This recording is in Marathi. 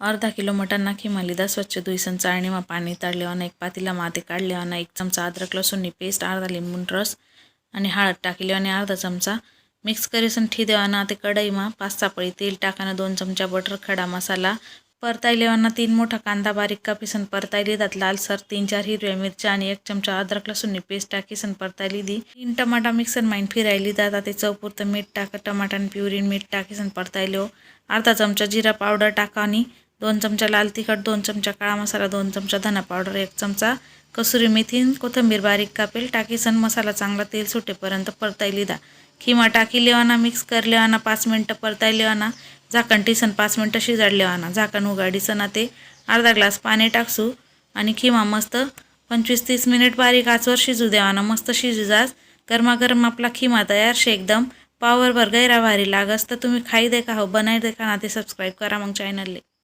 अर्धा किलो मटण खिमा लिदा स्वच्छ धुईसन चाळणीमा पाणी ताळल्यावर एक पातीला माती काढल्यावर एक चमचा अद्रक लसूणनी पेस्ट अर्धा लिंबून रस आणि हळद टाकली आणि अर्धा चमचा मिक्स करीसन ठी देवाना ते कढईमा पाच सापळी तेल टाकानं दोन चमचा बटर खडा मसाला परतायलेवांना तीन मोठा कांदा बारीक कापीसन परतायली दात लालसर तीन चार हिरव्या मिरच्या आणि एक चमचा अद्रक लसूणनी पेस्ट टाकीसन परतायली दी. तीन टमाटा मिक्सर माईन फिरायली दादा ते चवपुरतं मीठ टाक आणि प्युरीन मीठ टाकीसन परतायलो. अर्धा चमचा जिरा पावडर टाका आणि दोन चमचा लाल तिखट दोन चमचा काळा मसाला दोन चमचा धना पावडर एक चमचा कसुरी मेथी कोथिंबीर बारीक कापेल टाकीसन मसाला चांगला तेल सुटेपर्यंत परतायली दा खिमा टाकी लेवाना मिक्स कर लेवाना पाच मिनटं परताय लेवाना झाकण टिसन पाच मिनटं शिजाड लेवाना. झाकण उघाडीसन ते अर्धा ग्लास पाणी टाकसू आणि खिमा मस्त पंचवीस तीस मिनिट बारीक आचवर शिजू देवाना. मस्त शिजू जास गरमागरम आपला खिमा तयार शे एकदम. पावरभर गैरा भारी लागस तर तुम्ही खाई देखा हो बनाई देखा ना ते सबस्क्राईब करा मग चॅनलले